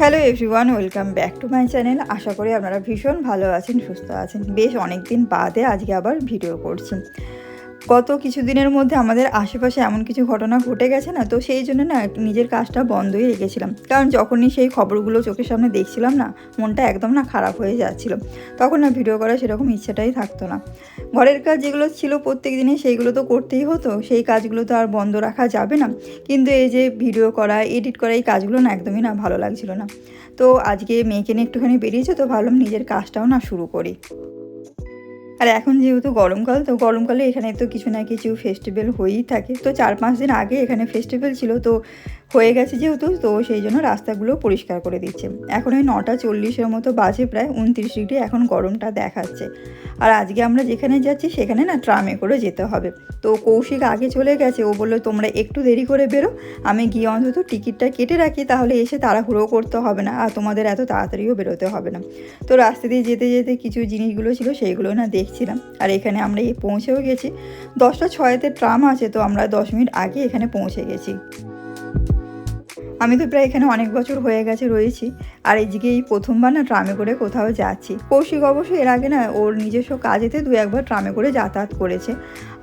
Hello everyone welcome back to my channel আশা করি আপনারা ভীষণ ভালো আছেন, সুস্থ আছেন। বেশ অনেক দিন বাদে আজকে আবার ভিডিও করছি। গত কিছুদিনের মধ্যে আমাদের আশেপাশে এমন কিছু ঘটনা ঘটে গেছে না, তো সেই জন্য না নিজের কাজটা বন্ধই রেখেছিলাম। কারণ যখনই সেই খবরগুলো চোখের সামনে দেখছিলাম না, মনটা একদম না খারাপ হয়ে যাচ্ছিল। তখন না ভিডিও করার সেরকম ইচ্ছাটাই থাকতো না। ঘরের কাজ যেগুলো ছিল প্রত্যেক দিনে সেইগুলো তো করতেই হতো, সেই কাজগুলো তো আর বন্ধ রাখা যাবে না। কিন্তু এই যে ভিডিও করা, এডিট করা, এই কাজগুলো না একদমই না ভালো লাগছিল না। তো আজকে মেয়েকে নিয়ে একটুখানি বেরিয়েছে, তো ভাবলাম নিজের কাজটাও না শুরু করি। আর এখন যেহেতু গরমকাল তো গরমকালে এখানে তো কিছু না কিছু ফেস্টিভ্যাল হয়েই থাকে। তো চার পাঁচ দিন আগে এখানে ফেস্টিভ্যাল ছিল, তো হয়ে গেছে যেহেতু, তো সেই জন্য রাস্তাগুলো পরিষ্কার করে দিচ্ছে। এখন ওই নটা চল্লিশের মতো বাজে প্রায় উনত্রিশ ডিগ্রি এখন গরমটা দেখাচ্ছে। আর আজকে আমরা যেখানে যাচ্ছি, সেখানে না ট্রামে করে যেতে হবে। তো কৌশিক আগে চলে গেছে, ও বলল, তোমরা একটু দেরি করে বেরো। আমি গিয়ে অন্তত টিকিটটা কেটে রাখি, তাহলে এসে তাড়াহুড়ো করতে হবে না, আর তোমাদের এত তাড়াতাড়িও বেরোতে হবে না। তো রাস্তা দিয়ে যেতে যেতে কিছু জিনিসগুলো ছিল, সেইগুলো না দেখছিলাম। আর এখানে আমরা এই পৌঁছেও গেছি। দশটা ছয়তে ট্রাম আছে, তো আমরা দশ মিনিট আগে এখানে পৌঁছে গেছি। আমি তো প্রায় এখানে অনেক বছর হয়ে গেছে রয়েছি। আর এইদিকে এই প্রথমবার না ট্রামে করে কোথাও যাচ্ছি। কৌশিক অবশ্য এর আগে না ওর নিজস্ব কাজেতে দু একবার ট্রামে করে যাতায়াত করেছে।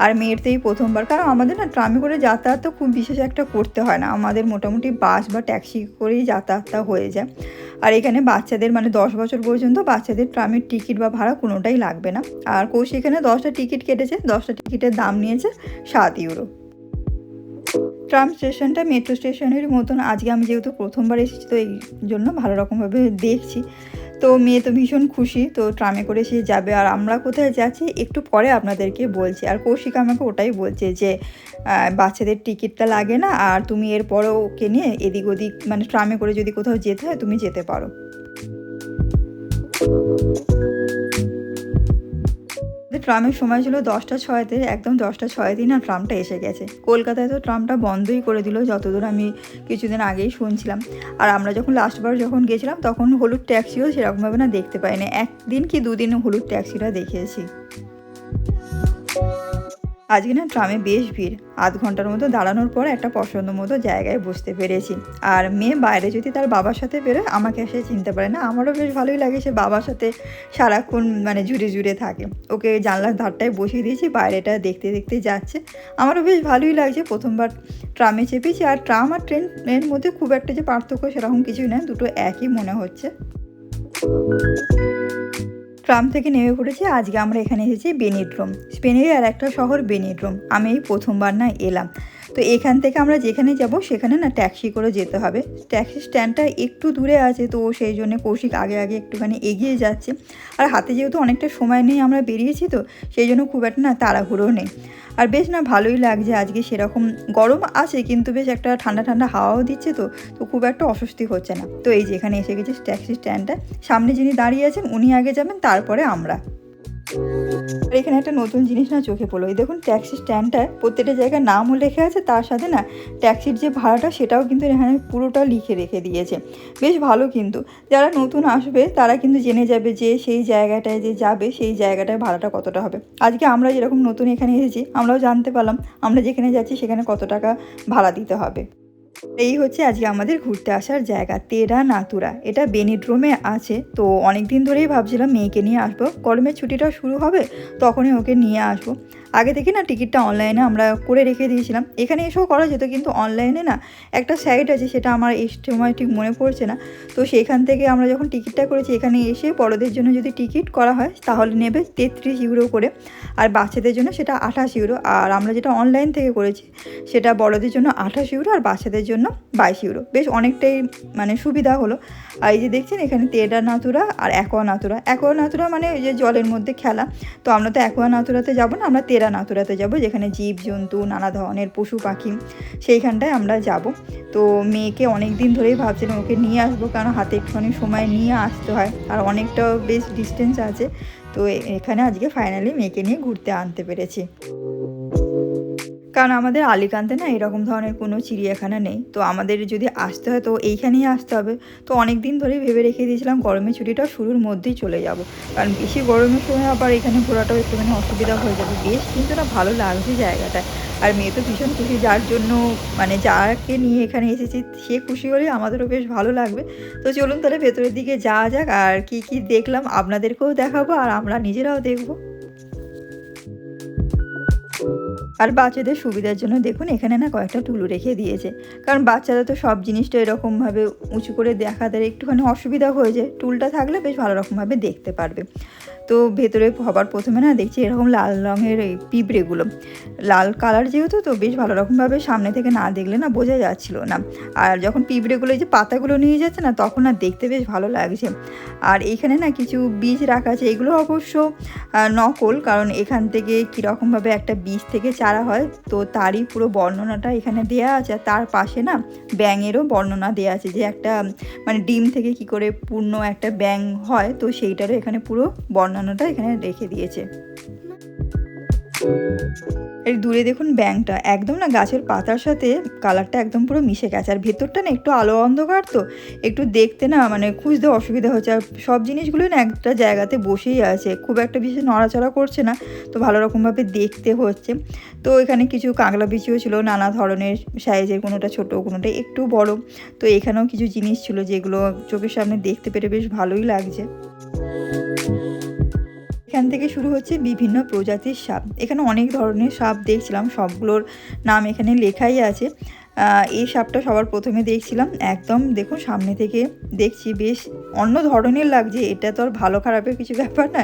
আর মেয়ের তো এই প্রথমবার। কারণ আমাদের না ট্রামে করে যাতায়াত তো খুব বিশেষ একটা করতে হয় না। আমাদের মোটামুটি বাস বা ট্যাক্সি করেই যাতায়াতটা হয়ে যায়। আর এখানে বাচ্চাদের মানে দশ বছর পর্যন্ত বাচ্চাদের ট্রামের টিকিট বা ভাড়া কোনোটাই লাগবে না। আর কৌশিক এখানে দশটা টিকিট কেটেছে। দশটা টিকিটের দাম নিয়েছে সাত ইউরো। ট্রাম স্টেশনটা, মেট্রো স্টেশনের মতন। আজকে আমি যেহেতু প্রথমবার এসেছি, তো এই জন্য ভালো রকমভাবে দেখছি। তো মেয়ে তো ভীষণ খুশি, তো ট্রামে করে সে যাবে। আর আমরা কোথায় যাচ্ছি, একটু পরে আপনাদেরকে বলছি। আর কৌশিক আমাকে ওটাই বলছে যে বাচ্চাদের টিকিটটা লাগে না, আর তুমি এরপরও ওকে নিয়ে এদিক ওদিক মানে ট্রামে করে যদি কোথাও যেতে হয়, তুমি যেতে পারো। ট্রামের সময় ছিল দশটা ছয়তে, একদম দশটা ছয় দিন আর ট্রামটা এসে গেছে। কলকাতায় তো ট্রামটা বন্ধই করে দিল, যতদূর আমি কিছুদিন আগেই শুনছিলাম। আর আমরা যখন লাস্টবার যখন গেছিলাম, তখন হলুদ ট্যাক্সিও সেরকমভাবে না দেখতে পাইনি। একদিন কি দুদিন হলুদ ট্যাক্সিটা দেখিয়েছি। আজকে না ট্রামে বেশ ভিড়। আধ ঘণ্টার মতো দাঁড়ানোর পর একটা পছন্দ মতো জায়গায় বসতে পেরেছি। আর মেয়ে বাইরে যদি তার বাবার সাথে বেরোয়, আমাকে সে চিনতে পারে না। আমারও বেশ ভালোই লাগে সে বাবার সাথে সারাক্ষণ মানে জুড়ে জুড়ে থাকে। ওকে জানলার ধারটায় বসিয়ে দিয়েছি, বাইরেটা দেখতে দেখতে যাচ্ছে। আমারও বেশ ভালোই লাগছে, প্রথমবার ট্রামে চেপেছি। আর ট্রাম আর ট্রেন, ট্রেনের মধ্যে খুব একটা যে পার্থক্য সেরকম কিছুই নয় দুটো একই মনে হচ্ছে। ট্রাম থেকে নেমে পড়েছি, আজকে আমরা এখানে এসেছি বেনিড্রোম স্পেনের আর একটা শহর বেনিড্রোম আমি এই প্রথমবার না এলাম। তো এখান থেকে আমরা যেখানে যাব, সেখানে না ট্যাক্সি করে যেতে হবে। ট্যাক্সি স্ট্যান্ডটা একটু দূরে আছে, তো সেই জন্য কৌশিক আগে আগে একটুখানি এগিয়ে যাচ্ছে। আর হাতে যেহেতু অনেকটা সময় নেই আমরা বেরিয়েছি তো, সেই জন্য খুব একটা না তাড়াহুড়ো নেই। আর বেশ না ভালোই লাগছে, আজকে সেরকম গরম আছে, কিন্তু বেশ একটা ঠান্ডা ঠান্ডা হাওয়াও দিচ্ছে তো তো খুব একটা অস্বস্তি হচ্ছে না। তো এই যেখানে এসে গেছে ট্যাক্সি স্ট্যান্ডটা সামনে যিনি দাঁড়িয়ে আছেন, উনি আগে যাবেন, তারপরে আমরা। আর এখানে একটা নতুন জিনিস না চোখে পড়ল। এই দেখুন, ট্যাক্সি স্ট্যান্ডটায় প্রত্যেকটা জায়গায় নামও লেখা আছে, তার সাথে না ট্যাক্সির যে ভাড়াটা, সেটাও কিন্তু এখানে পুরোটা লিখে রেখে দিয়েছে। বেশ ভালো কিন্তু। যারা নতুন আসবে, তারা কিন্তু জেনে যাবে যে সেই জায়গাটায় যে যাবে, সেই জায়গাটায় ভাড়াটা কতটা হবে। আজকে আমরা যেরকম নতুন এখানে এসেছি, আমরাও জানতে পারলাম, আমরা যেখানে যাচ্ছি, সেখানে কত টাকা ভাড়া দিতে হবে। এই হচ্ছে আজকে আমাদের ঘুরতে আসার জায়গা, তেরা নাতুরা। এটা বেনিড্রোমে আছে, তো অনেক দিন ধরেই ভাবছিলাম মেয়েকে নিয়ে আসব। গরমের ছুটিটা শুরু হবে, তখনই ওকে নিয়ে আসব। আগে থেকে না টিকিটটা অনলাইনে আমরা করে রেখে দিয়েছিলাম। এখানে এসেও করা যেত, কিন্তু অনলাইনে না একটা সাইট আছে, সেটা আমার এই সময় ঠিক মনে পড়ছে না। তো সেখান থেকে আমরা যখন টিকিটটা করেছি, এখানে এসে বড়দের জন্য যদি টিকিট করা হয়, তাহলে নেবে তেত্রিশ ইউরো করে। আর বাচ্চাদের জন্য সেটা আঠাশ ইউরো। আর আমরা যেটা অনলাইন থেকে করেছি, সেটা বড়দের জন্য আঠাশ ইউরো আর বাচ্চাদের জন্য বাইশ ইউরো। বেশ অনেকটাই মানে সুবিধা হলো। আর এই যে দেখছেন, এখানে তেডা নাতুরা আর অ্যাকোয়া নাতুরা অ্যাকোয়া নাতুরা মানে ওই যে জলের মধ্যে খেলা। তো আমরা তো অ্যাকোয়া নাতুরাতে যাব না, আমরা তেরা নাতুরাতে যাব, যেখানে জীব, জন্তু, নানা ধরনের পশু, পাখি, সেইখানটায় আমরা যাব। তো মেয়েকে অনেক দিন ধরেই ভাবছিলাম ওকে নিয়ে আসব, কারণ হাতে একটুখানি সময় নিয়ে আসতে হয়। আর অনেকটা বেশ ডিস্টেন্স আছে। তো এখানে আজকে ফাইনালি মেয়েকে নিয়ে ঘুরতে আনতে পেরেছি। কারণ আমাদের আলিকান্তে না এরকম ধরনের কোনো চিড়িয়াখানা নেই। তো আমাদের যদি আসতে হয় তো এইখানেই আসতে হবে। তো অনেক দিন ধরেই ভেবে রেখে দিয়েছিলাম গরমের ছুটিটা শুরুর মধ্যেই চলে যাব। কারণ বেশি গরমের সময় আবার এখানে ঘোরাটাও একটুখানি অসুবিধা হয়ে যাবে। বেশ কিন্তু না ভালো লাগছে জায়গাটা। আর মেয়ে তো ভীষণ খুশি। যার জন্য মানে যাকে নিয়ে এখানে এসেছি সে খুশি হলে আমাদেরও বেশ ভালো লাগবে। তো চলুন তাহলে ভেতরের দিকে যাওয়া যাক। আর কি কি দেখলাম আপনাদেরকেও দেখাবো আর আমরা নিজেরাও দেখব। আর বাচ্চাদের সুবিধার জন্য দেখুন, এখানে না কয়েকটা টুলু রেখে দিয়েছে। কারণ বাচ্চারা তো সব জিনিসটা এরকমভাবে উঁচু করে দেখা দেখাতে একটুখানি অসুবিধা হয়ে যায়। টুলটা থাকলে বেশ ভালো রকমভাবে দেখতে পারবে। তো ভেতরে হবার প্রথমে না দেখছি এরকম লাল রঙের পিঁপড়েগুলো। লাল কালার যেহেতু, তো বেশ ভালো রকমভাবে সামনে থেকে না দেখলে না বোঝা যাচ্ছিল না। আর যখন পিঁপড়েগুলো এই যে পাতাগুলো নিয়ে যাচ্ছে না, তখন না দেখতে বেশ ভালো লাগছে। আর এখানে না কিছু বীজ রাখা আছে, এগুলো অবশ্য নকল, কারণ এখান থেকে কীরকমভাবে একটা বীজ থেকে চারা হয়, তো তারই পুরো বর্ণনাটা এখানে দেয়া আছে। আর তার পাশে না ব্যাঙেরও বর্ণনা দেওয়া আছে যে একটা মানে ডিম থেকে কি করে পূর্ণ একটা ব্যাং হয়, তো সেইটারও এখানে পুরো বর্ণনাটা এখানে রেখে দিয়েছে। এর দূরে দেখুন ব্যাংটা একদম না গাছের পাতার সাথে কালারটা একদম পুরো মিশে গেছে। আর ভেতরটা না একটু আলো অন্ধকার তো, একটু দেখতে না মানে খুঁজতে অসুবিধা হচ্ছে। আর সব জিনিসগুলোই না একটা জায়গাতে বসেই আছে। খুব একটা বিশেষ নড়াচড়া করছে না, তো ভালো রকমভাবে দেখতে হচ্ছে। তো এখানে কিছু কাঁকড়া বিচিও ছিল, নানা ধরনের সাইজের কোনোটা ছোট, কোনোটা একটু বড়। তো এখানেও কিছু জিনিস ছিল যেগুলো চোখের সামনে দেখতে পেরে বেশ ভালোই লাগছে। এখান থেকে শুরু হচ্ছে বিভিন্ন প্রজাতির সাপ। এখানে অনেক ধরনের সাপ দেখছিলাম, সবগুলোর নাম এখানে লেখাই আছে। এই সাপটা সবার প্রথমে দেখছিলাম। একদম দেখুন, সামনে থেকে দেখছি বেশ অন্য ধরনের লাগছে। এটা তো আর ভালো খারাপের কিছু ব্যাপার না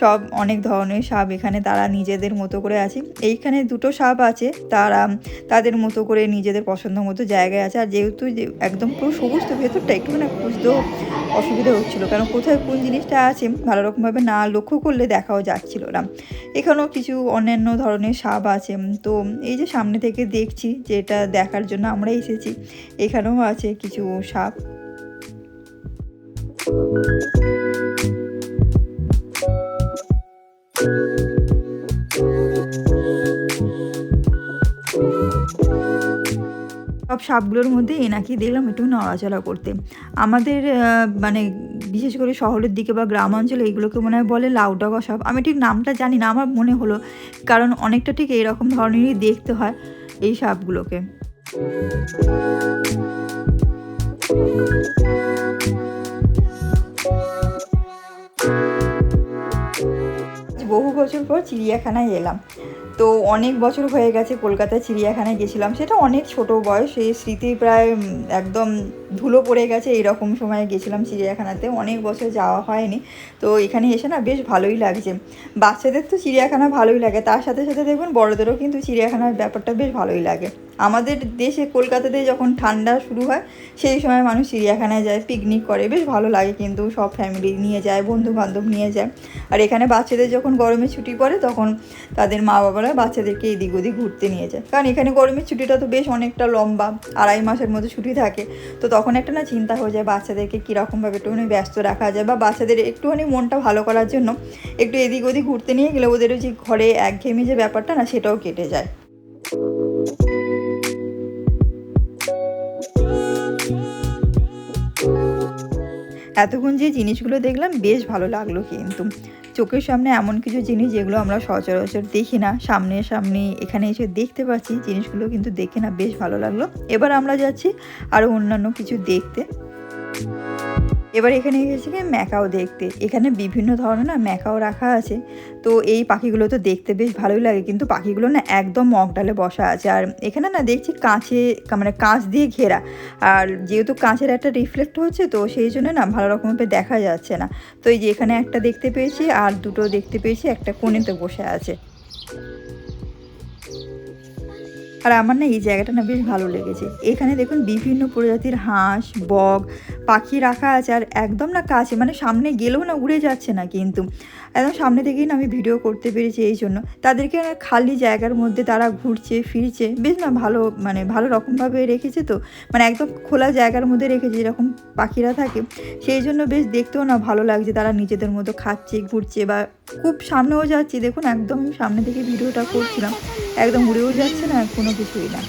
সব অনেক ধরনের সাপ এখানে, তারা নিজেদের মতো করে আছে। এইখানে দুটো সাপ আছে, তারা তাদের মতো করে নিজেদের পছন্দ মতো জায়গায় আছে। আর যেহেতু একদম পুরো সবুজ, তো ভেতরটা একটু মানে খুঁজতেও অসুবিধা হচ্ছিল। কারণ কোথায় কোন জিনিসটা আছে, ভালো রকমভাবে না লক্ষ্য করলে দেখাও যাচ্ছিল না। এখানেও কিছু অন্যান্য ধরনের সাপ আছে। তো এই যে সামনে থেকে দেখছি যে এটা দেখার জন্য আমরা এসেছি। এখানেও আছে কিছু সাপ সব সাপগুলোর মধ্যে এনাকি দেখলাম একটু নড়াচড়া করতে। আমাদের মানে বিশেষ করে শহরের দিকে বা গ্রাম অঞ্চলে এইগুলোকে মনে হয় বলে লাউডাগা সাপ আমি ঠিক নামটা জানি না, আমার মনে হলো। কারণ অনেকটা ঠিক এইরকম ধরনেরই দেখতে হয় এই সাপগুলোকে বহু বছর পর চিড়িয়াখানায় এলাম। তো অনেক বছর হয়ে গেছে কলকাতায় চিড়িয়াখানায় গেছিলাম। সেটা অনেক ছোট বয়স সেই স্মৃতি প্রায় একদম ধুলো পড়ে গেছে, এইরকম সময়ে গেছিলাম চিড়িয়াখানাতে, অনেক বছর যাওয়া হয়নি। তো এখানে এসে না বেশ ভালোই লাগছে। বাচ্চাদের তো চিড়িয়াখানা ভালোই লাগে, তার সাথে সাথে দেখবেন বড়দেরও কিন্তু চিড়িয়াখানার ব্যাপারটা বেশ ভালোই লাগে। আমাদের দেশে, কলকাতাতে যখন ঠান্ডা শুরু হয়, সেই সময় মানুষ চিড়িয়াখানায় যায় পিকনিক করে, বেশ ভালো লাগে কিন্তু সব ফ্যামিলি নিয়ে যায় বন্ধু বান্ধব নিয়ে যায়। আর এখানে বাচ্চাদের যখন গরমের ছুটি পড়ে, তখন তাদের মা বাবারা বাচ্চাদেরকে এদিক ওদিক ঘুরতে নিয়ে যায়। কারণ এখানে গরমের ছুটিটা তো বেশ অনেকটা লম্বা, আড়াই মাসের মতো ছুটি থাকে। তো তখন একটা না চিন্তা হয়ে যায় বাচ্চাদেরকে কীরকমভাবে একটুখানি ব্যস্ত রাখা যায় বা বাচ্চাদের একটুখানি মনটা ভালো করার জন্য একটু এদিক ওদিক ঘুরতে নিয়ে গেলে ওদেরও যে ঘরে একঘেয়েমি যে ব্যাপারটা না সেটাও কেটে যায়। এতক্ষণ যে জিনিসগুলো দেখলাম বেশ ভালো লাগল কিন্তু। চোখের সামনে এমন কিছু জিনিস যেগুলো আমরা সচরাচর দেখি না। সামনে সামনে এখানে এসে দেখতে পাচ্ছি, জিনিসগুলো কিন্তু দেখে না বেশ ভালো লাগল। এবার আমরা যাচ্ছি আরও অন্যান্য কিছু দেখতে। এবার এখানে এসেছি ম্যাকাও দেখতে। এখানে বিভিন্ন ধরনের না ম্যাকাও রাখা আছে। তো এই পাখিগুলো তো দেখতে বেশ ভালোই লাগে। কিন্তু পাখিগুলো না একদম মগডালে বসা আছে। আর এখানে না দেখছি কাঁচে মানে কাঁচ দিয়ে ঘেরা। আর যেহেতু কাঁচের একটা রিফ্লেক্ট হচ্ছে, তো সেই জন্য না ভালো রকমভাবে দেখা যাচ্ছে না। তো এই যে এখানে একটা দেখতে পেয়েছি, আর দুটো দেখতে পেয়েছি, একটা কোণেতে বসে আছে। আর আমার না এই জায়গাটা না বেশ ভালো লেগেছে। এখানে দেখুন বিভিন্ন প্রজাতির হাঁস, বক, পাখি রাখা আছে আর একদম না কাছে মানে সামনে গেলেও না উড়ে যাচ্ছে না কিন্তু। একদম সামনে থেকেই না আমি ভিডিও করতে পেরেছি এই জন্য। তাদেরকে খালি জায়গার মধ্যে তারা ঘুরছে, ফিরছে, বেশ না ভালো মানে ভালো রকমভাবে রেখেছে তো। মানে একদম খোলা জায়গার মধ্যে রেখেছে যেরকম পাখিরা থাকে। সেই জন্য বেশ দেখতেও না ভালো লাগছে তারা নিজেদের মতো খাচ্ছে, ঘুরছে বা খুব সামনেও যাচ্ছে। দেখুন একদম সামনে থেকে ভিডিওটা করছিলাম, একদম উড়েও যাচ্ছে না, কোনো কিছুই না।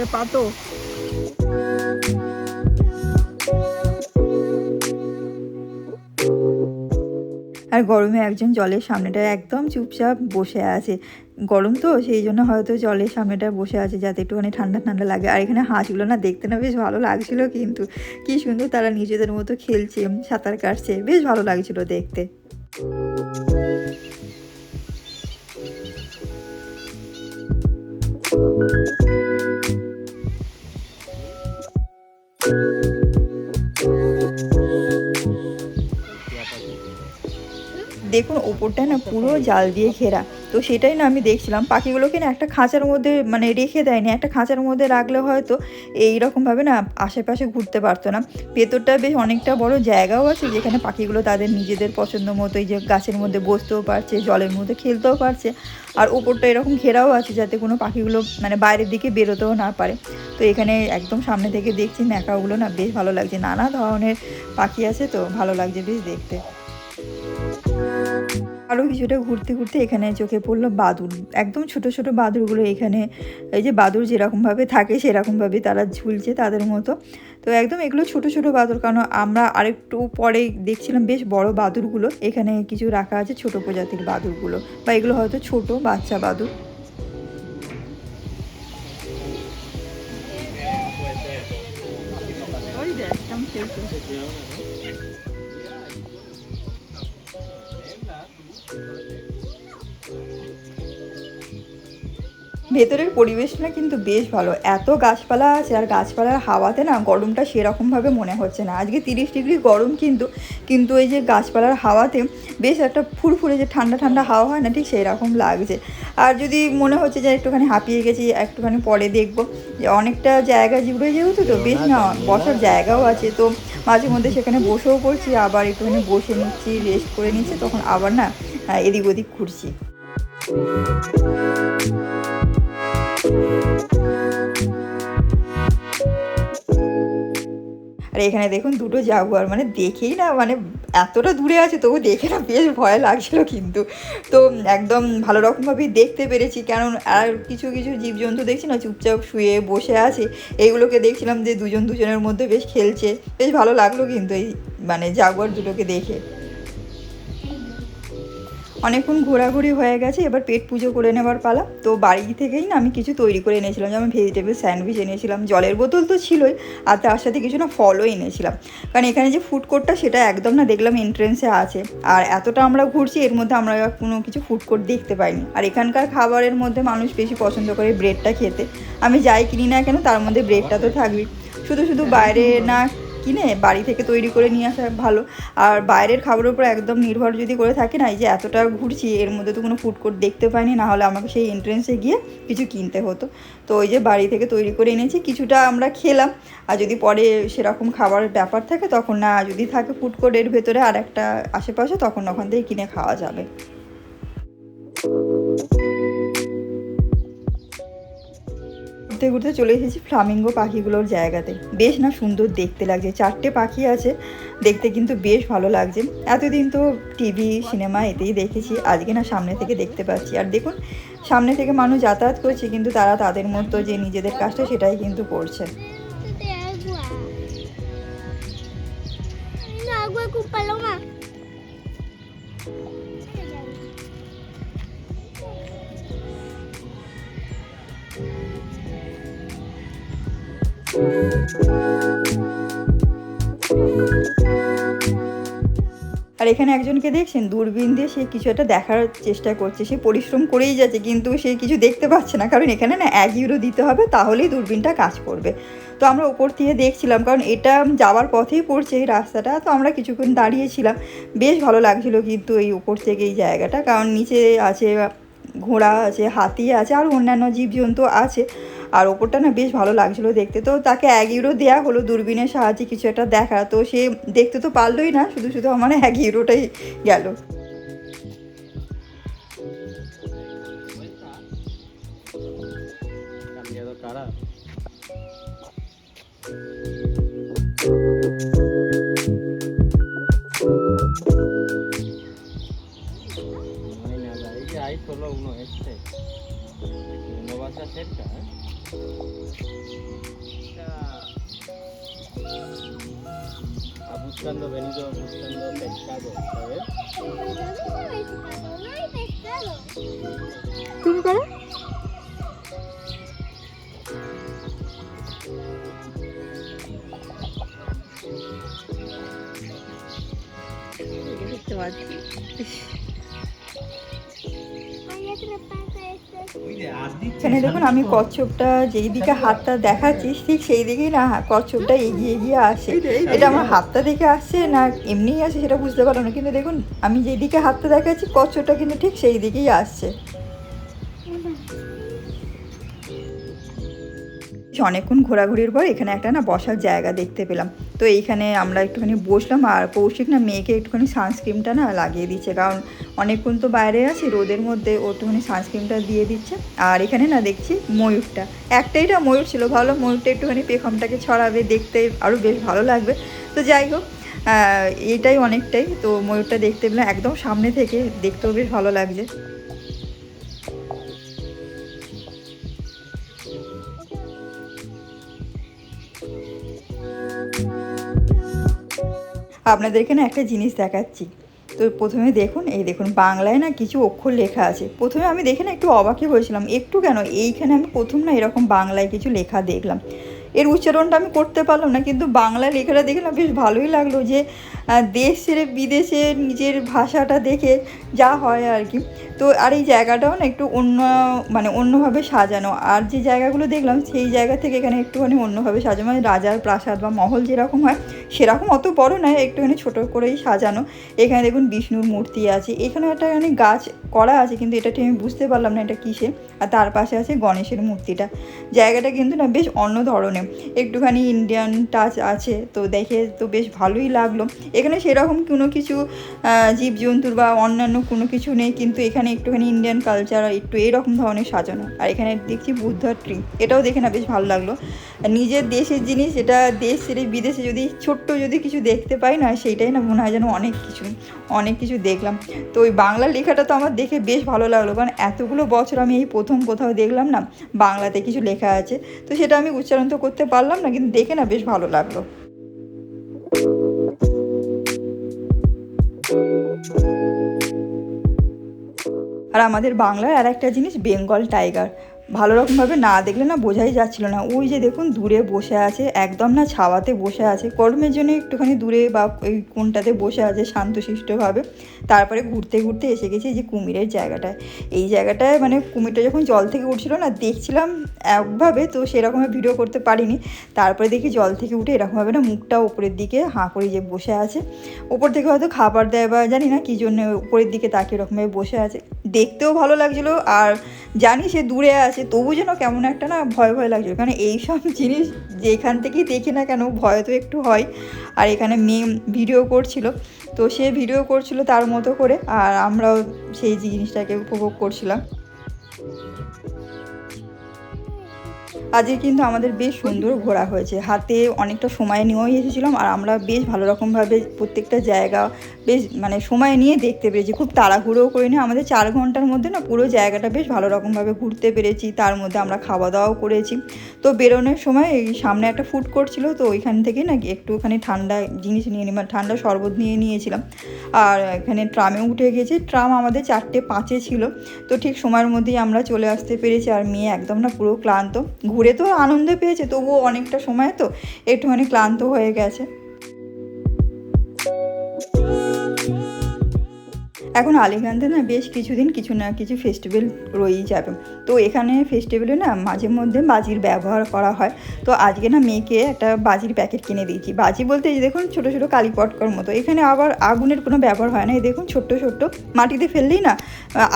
এ পাতো আর গরমে একজন জলের সামনেটা একদম চুপচাপ বসে আছে। গরম তো, সেই জন্য হয়তো জলের সামনেটা বসে আছে যাতে একটুখানি ঠান্ডা ঠান্ডা লাগে। আর এখানে হাঁসগুলো না দেখতে না বেশ ভালো লাগছিল কিন্তু কি সুন্দর তারা নিজেদের মতো খেলছে, সাঁতার কাটছে, বেশ ভালো লাগছিল দেখতে। দেখুন ওপরটা না পুরো জাল দিয়ে ঘেরা। তো সেটাই না আমি দেখছিলাম। পাখিগুলোকে না একটা খাঁচার মধ্যে মানে রেখে দেয়নি, একটা খাঁচার মধ্যে রাখলে হয়তো এই রকমভাবে না আশেপাশে ঘুরতে পারতো না। ভেতরটা বেশ অনেকটা বড় জায়গাও আছে যেখানে পাখিগুলো তাদের নিজেদের পছন্দ মতো এই যে গাছের মধ্যে বসতেও পারছে, জলের মধ্যে খেলতেও পারছে। আর ওপরটা এরকম ঘেরাও আছে যাতে কোনো পাখিগুলো মানে বাইরের দিকে বেরোতেও না পারে। তো এখানে একদম সামনে থেকে দেখছি ন্যাকাগুলো না বেশ ভালো লাগছে। নানা ধরনের পাখি আছে তো ভালো লাগছে বেশ দেখতে। আরও কিছুটা ঘুরতে ঘুরতে এখানে চোখে পড়ল বাদুর একদম ছোট ছোট বাদুরগুলো এখানে, এই যে বাদুর যেরকমভাবে থাকে সেরকমভাবে তারা ঝুলছে তাদের মতো। তো একদম এগুলো ছোট ছোট বাদুর কারণ আমরা আরেকটু পরে দেখছিলাম বেশ বড় বাদুরগুলো এখানে কিছু রাখা আছে ছোট প্রজাতির বাদুরগুলো বা এগুলো হয়তো ছোট বাচ্চা বাদুর ভেতরের পরিবেশটা কিন্তু বেশ ভালো। এত গাছপালা আছে আর গাছপালার হাওয়াতে না গরমটা সেরকমভাবে মনে হচ্ছে না। আজকে তিরিশ ডিগ্রি গরম কিন্তু কিন্তু এই যে গাছপালার হাওয়াতে বেশ একটা ফুরফুরে যে ঠান্ডা ঠান্ডা হাওয়া হয় না, ঠিক সেই রকম লাগছে। আর যদি মনে হচ্ছে যে একটুখানি হাঁপিয়ে গেছি, একটুখানি পরে দেখব। যে অনেকটা জায়গা জুড়ে যেহেতু তো, বেশ না বসার জায়গাও আছে। তো মাঝে মধ্যে সেখানে বসেও পড়ছি, আবার একটুখানি বসে নিচ্ছি রেস্ট করে নিচ্ছি, তখন আবার না এদিক ওদিক ঘুরছি। আর এখানে দেখুন দুটো জাগুয়ার মানে দেখেই না মানে এতটা দূরে আছে, তবু দেখে না বেশ ভয় লাগছিল কিন্তু। তো একদম ভালো রকমভাবেই দেখতে পেরেছি কারণ আর কিছু কিছু জীবজন্তু দেখছি না, চুপচাপ শুয়ে বসে আছে, এইগুলোকে দেখছিলাম যে দুজন দুজনের মধ্যে বেশ খেলছে, বেশ ভালো লাগল কিন্তু এই মানে জাগুয়ার দুটোকে দেখে। অনেকক্ষণ ঘোরাঘুরি হয়ে গেছে, এবার পেট পুজো করে নেবার পালা। তো বাড়ি থেকেই না আমি কিছু তৈরি করে এনেছিলাম, যেমন ভেজিটেবল স্যান্ডউইচ এনেছিলাম, জলের বোতল তো ছিলই, আর তার সাথে কিছু না ফলও এনেছিলাম। কারণ এখানে যে ফুড কোর্টটা সেটা একদম না দেখলাম এন্ট্রেন্সে আছে। আর এতটা আমরা ঘুরছি, এর মধ্যে আমরা কোনো কিছু ফুড কোর্ট দেখতে পাইনি। আর এখানকার খাবারের মধ্যে মানুষ বেশি পছন্দ করে ব্রেডটা খেতে। আমি যাই কিনি না কেন, তার মধ্যে ব্রেডটা তো থাকবেই। শুধু শুধু বাইরে না কিনে বাড়ি থেকে তৈরি করে নিয়ে আসা ভালো। আর বাইরের খাবারের উপর একদম নির্ভর যদি করে থাকি না, এই যে এতটা ঘুরছি, এর মধ্যে তো কোনো ফুড কোর্ট দেখতে পাইনি, না হলে আমাকে সেই এন্ট্রেন্সে গিয়ে কিছু কিনতে হতো। তো ওই যে বাড়ি থেকে তৈরি করে এনেছি, কিছুটা আমরা খেলাম। আর যদি পরে সেরকম খাবারের ব্যাপার থাকে, তখন না, যদি থাকে ফুড কোর্টের ভেতরে আর একটা আশেপাশে, তখন ওখান থেকে কিনে খাওয়া যাবে। ঘুরতে ঘুরতে চলে এসেছি ফ্লামিঙ্গো পাখিগুলোর জায়গাতে। বেশ না সুন্দর দেখতে লাগছে। চারটে পাখি আছে, দেখতে কিন্তু বেশ ভালো লাগছে। এতদিন তো টিভি, সিনেমা এতেই দেখেছি। আজকে না সামনে থেকে দেখতে পাচ্ছি। আর দেখুন, সামনে থেকে মানুষ যাতায়াত করছে, কিন্তু তারা তাদের মতো যে নিজেদের কাজটা সেটাই কিন্তু করছে। আর এখানে একজনকে দেখছেন? দূরবীন দিয়ে সে কিছু একটা দেখার চেষ্টা করছে। সে পরিশ্রম করেই যাচ্ছে, কিন্তু সে কিছু দেখতে পাচ্ছে না। কারণ এখানে না এক ইউরো দিতে হবে, তাহলেই দূরবীনটা কাজ করবে। তো আমরা উপর থেকে দেখছিলাম, কারণ এটা যাওয়ার পথেই পড়ছে এই রাস্তাটা। তো আমরা কিছুক্ষণ দাঁড়িয়েছিলাম। বেশ ভালো লাগছিল কিন্তু এই উপর থেকে এই জায়গাটা। কারণ নিচে আছে, ঘোড়া আছে, হাতি আছে আর অন্যান্য জীবজন্তু আছে। আর ওপরটা না বেশ ভালো লাগছিল দেখতে। তো তাকে এক ইউরো দেওয়া হলো দূরবীনের সাহায্যে কিছু একটা দেখা। তো সে দেখতে তো পারলোই না শুধু শুধু আমার এক ইউরোটাই গেল। cerca, ¿eh? Está buscando, venido buscando pescado, ¿sabes? ¿Pero dónde está el pescado? No hay pescado. তুমি করো দেখতে পাচ্ছি এখানে দেখুন আমি কচ্ছপটা যেই দিকে হাতটা দেখাচ্ছি ঠিক সেই দিকেই না কচ্ছপটা এগিয়ে এগিয়ে আসে। এটা আমার হাতটা দেখে আসছে না এমনিই আসে সেটা বুঝতে পারলাম না। কিন্তু দেখুন আমি যেই দিকে হাতটা দেখাচ্ছি কচ্ছপটা কিন্তু ঠিক সেই দিকেই আসছে। অনেকক্ষণ ঘোরাঘুরির পর এখানে একটা না বসার জায়গা দেখতে পেলাম। তো এইখানে আমরা একটুখানি বসলাম আর কৌশিক না মেয়েকে একটুখানি সানস্ক্রিনটা না লাগিয়ে দিচ্ছে। কারণ অনেকক্ষণ তো বাইরে আছি, রোদের মধ্যে ও একটুখানি সানস্ক্রিনটা দিয়ে দিচ্ছে। আর এখানে না দেখছি ময়ূরটা। একটাই না ময়ূর ছিল ভালো ময়ূরটা একটুখানি পেখমটাকে ছড়াবে, দেখতে আরও বেশ ভালো লাগবে। তো যাই হোক এটাই অনেকটাই। তো ময়ূরটা দেখতে পেলাম একদম সামনে থেকে, দেখতেও বেশ ভালো লাগছে। আপনাদেরকে না একটা জিনিস দেখাচ্ছি। তো প্রথমে দেখুন, এই দেখুন, বাংলায় না কিছু অক্ষর লেখা আছে। প্রথমে আমি দেখে না একটু অবাকই হয়েছিলাম, একটু কেন? এইখানে আমি প্রথম না এরকম বাংলায় কিছু লেখা দেখলাম। এর উচ্চারণটা আমি করতে পারলাম না, কিন্তু বাংলা লেখাটা দেখে না বেশ ভালোই লাগল যে দেশ ছেড়ে বিদেশে নিজের ভাষাটা দেখে যা হয় আর কি। তো আর এই জায়গাটাও না একটু অন্য মানে অন্যভাবে সাজানো। আর যে জায়গাগুলো দেখলাম, সেই জায়গা থেকে এখানে একটুখানি অন্যভাবে সাজানো। মানে রাজার প্রাসাদ বা মহল যেরকম হয়, সেরকম অত বড় নয় একটুখানি ছোটো করেই সাজানো। এখানে দেখুন বিষ্ণুর মূর্তি আছে। এখানে একটা মানে গাছ করা আছে, কিন্তু এটা ঠিক আমি বুঝতে পারলাম না এটা কিসে। আর তার পাশে আছে গণেশের মূর্তিটা। জায়গাটা কিন্তু না বেশ অন্য ধরনের। একটুখানি ইন্ডিয়ান টাচ আছে, তো দেখে তো বেশ ভালোই লাগল। এখানে সেরকম কোনো কিছু জীবজন্তুর বা অন্যান্য কোনো কিছু নেই, কিন্তু এখানে একটুখানি ইন্ডিয়ান কালচার একটু এরকম ধরনের সাজানো। আর এখানে দেখছি বুদ্ধার ট্রি এটাও দেখে না, বেশ ভালো লাগল। নিজের দেশের জিনিস, এটা দেশ ছেড়ে বিদেশে যদি ছোট্ট যদি কিছু দেখতে পাই, না সেইটাই না মনে হয় যেন অনেক কিছু অনেক কিছু দেখলাম। তো ওই বাংলা লেখাটা তো আমার দেখে বেশ ভালো লাগল, কারণ এতগুলো বছর আমি এই প্রথম কোথাও দেখলাম না, বাংলাতে কিছু লেখা আছে। তো সেটা আমি উচ্চারণ তো করতে পারলাম না, কিন্তু দেখে না বেশ ভালো লাগল। আর আমাদের বাংলার আর একটা জিনিস বেঙ্গল টাইগার। ভালো রকমভাবে না দেখলে না বোঝাই যাচ্ছিল না। ওই যে দেখুন, দূরে বসে আছে, একদম না ছাওয়াতে বসে আছে। গরমের জন্য একটুখানি দূরে বা ওই কোনটাতে বসে আছে শান্তশিষ্টভাবে। তারপরে ঘুরতে ঘুরতে এসে গেছি যে কুমিরের জায়গাটায়। এই জায়গাটায় মানে কুমিরটা যখন জল থেকে উঠছিল না, দেখছিলাম একভাবে, তো সেরকম ভিডিও করতে পারিনি। তারপরে দেখি জল থেকে উঠে এরকমভাবে না মুখটা ওপরের দিকে হাঁ করে যে বসে আছে। ওপর থেকে হয়তো খাবার দেয় বা জানি না কী জন্য উপরের দিকে তাকে এরকমভাবে বসে আছে। দেখতেও ভালো লাগছিল, আর জানি সে দূরে আছে তবু যেন কেমন একটা না ভয় ভয় লাগছিল কারণ এইসব জিনিস যেখান থেকেই দেখি না কেন, ভয় তো একটু হয়। আর এখানে মেয়ে ভিডিও করছিল, তো সে ভিডিও করছিল তার মতো করে, আর আমরাও সেই জিনিসটাকে উপভোগ করছিলাম। আজকে কিন্তু আমাদের বেশ সুন্দর ঘোরা হয়েছে। হাতে অনেকটা সময় নিয়েও এসেছিলাম আর আমরা বেশ ভালো রকমভাবে প্রত্যেকটা জায়গা বেশ মানে সময় নিয়ে দেখতে পেরেছি। খুব তাড়াহুড়োও করিনি। আমাদের চার ঘণ্টার মধ্যে না পুরো জায়গাটা বেশ ভালো রকমভাবে ঘুরতে পেরেছি। তার মধ্যে আমরা খাওয়া দাওয়াও করেছি। তো বেরোনোর সময় এই সামনে একটা ফুড কোর্ট ছিল। তো ওইখান থেকে না একটুখানি ঠান্ডা জিনিস নিয়ে নি মানে ঠান্ডা শরবত নিয়ে নিয়েছিলাম। আর এখানে ট্রামে উঠে গেছে। ট্রাম আমাদের চারটে পাঁচে ছিল। তো ঠিক সময়ের মধ্যেই আমরা চলে আসতে পেরেছি। আর মেয়ে একদম না পুরো ক্লান্ত। ঘুরে তো আনন্দ পেয়েছে তবুও অনেকটা সময় তো একটুখানি ক্লান্ত হয়ে গেছে। এখন আলিগঞ্জে না বেশ কিছুদিন কিছু না কিছু ফেস্টিভ্যাল রয়েই যাবে। তো এখানে ফেস্টিভ্যালে না মাঝে মধ্যে বাজির ব্যবহার করা হয়। তো আজকে না মেয়েকে একটা বাজির প্যাকেট কিনে দিয়েছি। বাজি বলতে এই দেখুন ছোটো ছোটো কালী পটকার মতো। এখানে আবার আগুনের কোনো ব্যবহার হয় না। এই দেখুন ছোট্ট ছোট্ট মাটিতে ফেললেই না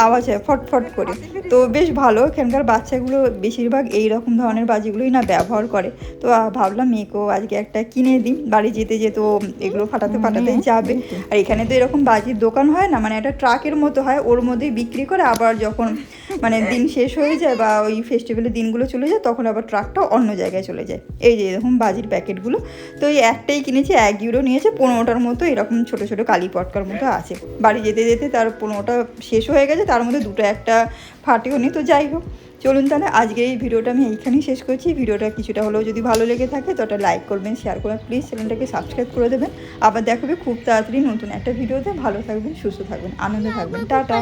আওয়াজ হয় ফট ফট করে। তো বেশ ভালো এখানকার বাচ্চাগুলো বেশিরভাগ এই রকম ধরনের বাজিগুলোই না ব্যবহার করে। তো ভাবলাম মেয়েকেও আজকে একটা কিনে দিই। বাড়ি যেতে যেতে এগুলো ফাটাতে ফাটাতে যাবে। আর এখানে তো এরকম বাজির দোকান হয় না? মানে একটা ট্রাকের মতো হয়, ওর মধ্যে বিক্রি করে আবার যখন মানে দিন শেষ হয়ে যায় বা ওই ফেস্টিভ্যালের দিনগুলো চলে যায়, তখন আবার ট্রাকটা অন্য জায়গায় চলে যায়। এই যে এরকম বাজির প্যাকেটগুলো। তো এই একটাই কিনেছি, এক ইউরো নিয়েছে, পনেরোটার মতো এরকম ছোটো ছোটো কালী পটকার মতো আছে। বাড়ি যেতে যেতে তার পনেরোটা শেষ হয়ে গেছে, তার মধ্যে দুটো একটা ফাটেও নি, তো যাই হোক। চলুন তাহলে আজকে এই ভিডিওটা আমি এইখানেই শেষ করছি। ভিডিওটা কিছুটা হলেও যদি ভালো লেগে থাকে তো ওটা লাইক করবেন শেয়ার করবেন প্লিজ চ্যানেলটাকে সাবস্ক্রাইব করে দেবেন। আবার দেখাবে খুব তাড়াতাড়ি নতুন একটা ভিডিওতে। ভালো থাকবেন, সুস্থ থাকবেন আনন্দে থাকবেন, টাটা।